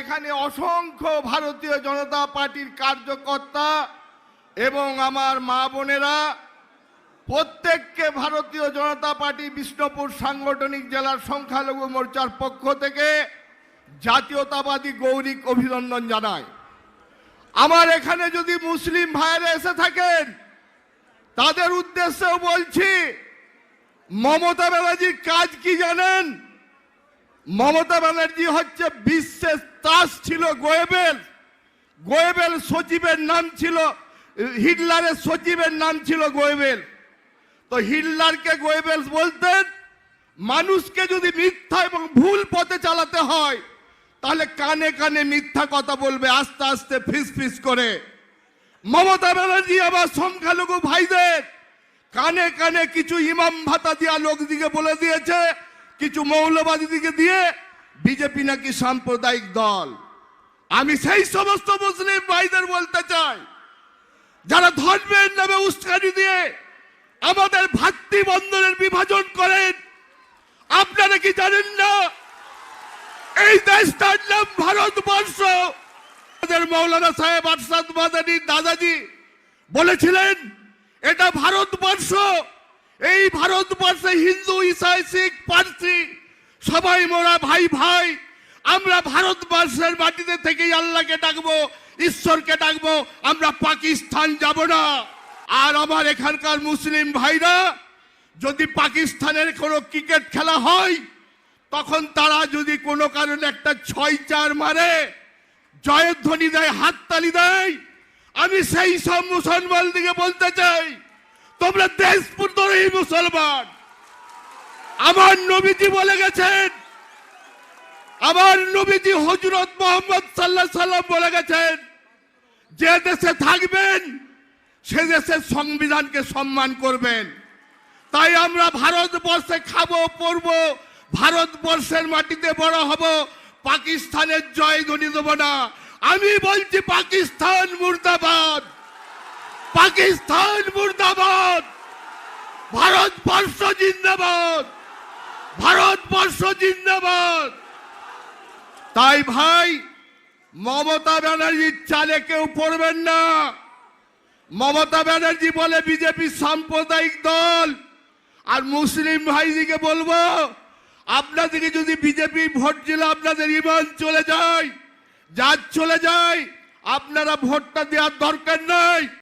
এখানে অসংখ্য ভারতীয় জনতা পার্টির কার্যকর্তা এবং আমার মা বোনেরা, প্রত্যেককে ভারতীয় জনতা পার্টি বিষ্ণুপুর সাংগঠনিক জেলার সংখ্যালঘু মোর্চার পক্ষ থেকে জাতীয়তাবাদী গৌরিক অভিনন্দন জানায় আমার এখানে যদি মুসলিম ভাইয়েরা এসে থাকেন, তাদের উদ্দেশ্যেও বলছি, মমতা ব্যানার্জির কাজ কি জানেন? মমতা ব্যানার্জি হচ্ছে বিশ্বের তাস ছিল গোয়েবেল। গোয়েবেল সচিবের নাম ছিল, হিটলারের সচিবের নাম ছিল গোয়েবেল। তো হিটলারকে গোয়েবেলস বলতেন, মানুষকে যদি মিথ্যা এবং ভুল পথে চালাতে হয়, তাহলে কানে কানে মিথ্যা কথা বলবে, আস্তে আস্তে ফিস ফিস করে। মমতা ব্যানার্জি আবার সংখ্যালঘু ভাইদের কানে কানে কিছু ইমাম ভাতা দিয়া লোক দিকে বলে দিয়েছে কিছু মৌলবাদী দিকে দিয়ে বিজেপি নাকি সাম্প্রদায়িক দল। আমি সেই সমস্ত মুসলিম ভাইদের বলতে চাই, যারা ধর্মের নামে উস্কানি দিয়ে আমাদের ভাতৃবন্ধনের বিভাজন করেন। আপনারা কি জানেন না? এই দেশটার নাম ভারতবর্ষ। মৌলানা সাহেব আরশাদ মাদানী দাদাজি বলেছিলেন, এটা ভারতবর্ষ। এই ভারতবর্ষে হিন্দু, ইসাই, শিখ, পার্সি, সবাই মোরা ভাই ভাই, আমরা ভারতবর্ষের মাটিতে থেকেই আল্লাহকে ডাকবো, ঈশ্বরকে ডাকবো, আমরা পাকিস্তান যাব না। আর আমার এখানকার মুসলিম ভাইরা, যদি পাকিস্তানের কোনো ক্রিকেট খেলা হয়, তখন তারা যদি কোনো কারণে একটা ছয় চার মারে, জয়ধ্বনি দেয়, হাততালি দেয়, আমি সেই সব মুসলমান দিকে বলতে চাই তোমরা দেশপুত্রই মুসলমান। আমার নবীজি বলে গেছেন, আমার নবীজি হজরত মোহাম্মদ সাল্লাহ সাল্লাম বলে গেছেন, যে দেশে থাকবেন, সে দেশের সংবিধানকে সম্মান করবেন। তাই আমরা ভারতবর্ষে খাব পড়ব ভারতবর্ষের মাটিতে বড় হব, পাকিস্তানের জয় ধ্বনি দেবো না। আমি বলছি, পাকিস্তান মুর্দাবাদ। পাকিস্তান মুর্দাবাদ। ভারতবর্ষ জিন্দাবাদ। ভারতবর্ষ জিন্দাবাদ। তাই ভাই, মমতা ব্যানার্জির চালে কেউ পড়বেন না। মমতা ব্যানার্জি বলে বিজেপি সাম্প্রদায়িক দল। আর মুসলিম ভাইদিকে বলব, আপনাদেরকে যদি বিজেপি ভোট দিলে আপনাদের ইমান চলে যায় যার চলে যায়, আপনারা ভোটটা দেওয়ার দরকার নাই।